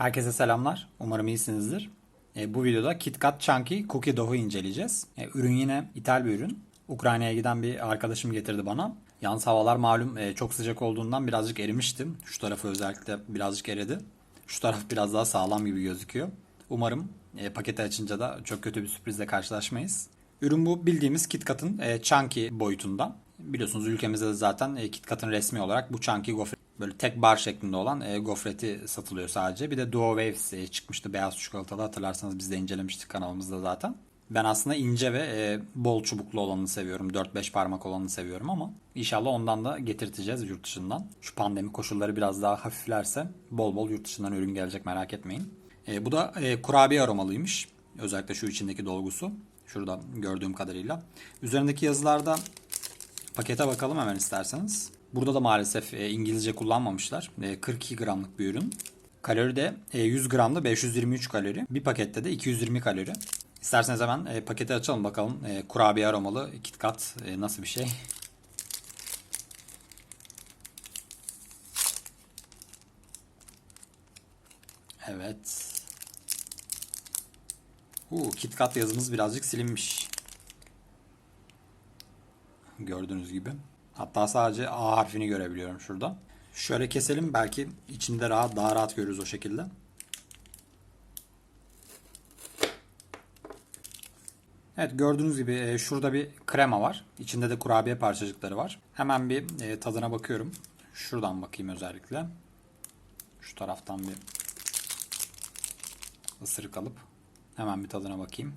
Herkese selamlar. Umarım iyisinizdir. E, bu videoda KitKat Chunky Cookie Dough'u inceleyeceğiz. E, ürün yine ithal bir ürün. Ukrayna'ya giden bir arkadaşım getirdi bana. Yalnız havalar malum e, çok sıcak olduğundan birazcık erimiştim. Şu tarafı özellikle birazcık eridi. Şu taraf biraz daha sağlam gibi gözüküyor. Umarım e, paketi açınca da çok kötü bir sürprizle karşılaşmayız. Ürün bu bildiğimiz KitKat'ın e, Chunky boyutunda. Biliyorsunuz ülkemizde de zaten e, KitKat'ın resmi olarak bu Chunky gofret böyle tek bar şeklinde olan e, gofreti satılıyor sadece. Bir de Duo Waves e, çıkmıştı beyaz çikolatalı hatırlarsanız biz de incelemiştik kanalımızda zaten. Ben aslında ince ve e, bol çubuklu olanını seviyorum. 4-5 parmak olanını seviyorum ama inşallah ondan da getirteceğiz yurt dışından. Şu pandemi koşulları biraz daha hafiflerse bol bol yurt dışından ürün gelecek merak etmeyin. E, bu da e, kurabiye aromalıymış. Özellikle şu içindeki dolgusu. Şurada gördüğüm kadarıyla. Üzerindeki yazılarda pakete bakalım hemen isterseniz. Burada da maalesef e, İngilizce kullanmamışlar. E, 42 gramlık bir ürün. Kalori de e, 100 gramda 523 kalori. Bir pakette de 220 kalori. İsterseniz hemen e, paketi açalım bakalım. E, kurabiye aromalı KitKat e, nasıl bir şey. Evet. Uu, KitKat yazımız birazcık silinmiş. Gördüğünüz gibi. Hatta sadece A harfini görebiliyorum şurada. Şöyle keselim belki içinde rahat daha rahat görürüz o şekilde. Evet gördüğünüz gibi e, şurada bir krema var. İçinde de kurabiye parçacıkları var. Hemen bir e, tadına bakıyorum. Şuradan bakayım özellikle. Şu taraftan bir ısırık alıp hemen bir tadına bakayım.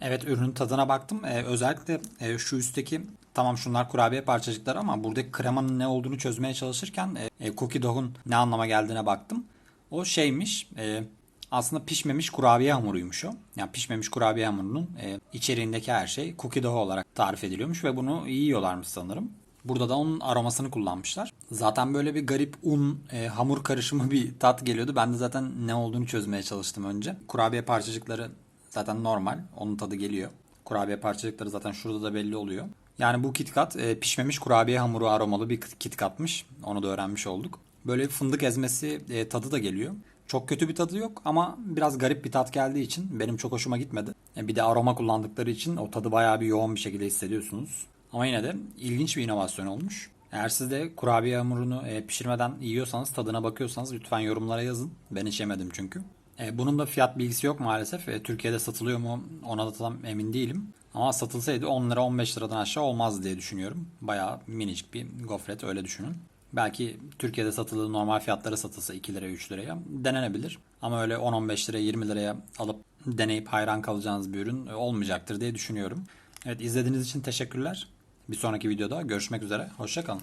Evet ürünün tadına baktım. Ee, özellikle e, şu üstteki tamam şunlar kurabiye parçacıkları ama buradaki kremanın ne olduğunu çözmeye çalışırken e, e, cookie dough'un ne anlama geldiğine baktım. O şeymiş e, aslında pişmemiş kurabiye hamuruymuş o. Yani pişmemiş kurabiye hamurunun e, içeriğindeki her şey cookie dough olarak tarif ediliyormuş ve bunu yiyorlarmış sanırım. Burada da onun aromasını kullanmışlar. Zaten böyle bir garip un, e, hamur karışımı bir tat geliyordu. Ben de zaten ne olduğunu çözmeye çalıştım önce. Kurabiye parçacıkları zaten normal. Onun tadı geliyor. Kurabiye parçacıkları zaten şurada da belli oluyor. Yani bu KitKat e, pişmemiş kurabiye hamuru aromalı bir KitKat'mış. Onu da öğrenmiş olduk. Böyle bir fındık ezmesi e, tadı da geliyor. Çok kötü bir tadı yok ama biraz garip bir tat geldiği için benim çok hoşuma gitmedi. E, bir de aroma kullandıkları için o tadı bayağı bir yoğun bir şekilde hissediyorsunuz. Ama yine de ilginç bir inovasyon olmuş. Eğer siz de kurabiye hamurunu e, pişirmeden yiyorsanız, tadına bakıyorsanız lütfen yorumlara yazın. Ben hiç yemedim çünkü. E, bunun da fiyat bilgisi yok maalesef. E, Türkiye'de satılıyor mu ona da tam emin değilim. Ama satılsaydı 10 lira 15 liradan aşağı olmaz diye düşünüyorum. Bayağı minicik bir gofret öyle düşünün. Belki Türkiye'de satıldığı normal fiyatlara satılsa 2 liraya 3 liraya denenebilir. Ama öyle 10-15 liraya 20 liraya alıp deneyip hayran kalacağınız bir ürün olmayacaktır diye düşünüyorum. Evet izlediğiniz için teşekkürler. Bir sonraki videoda görüşmek üzere. Hoşçakalın.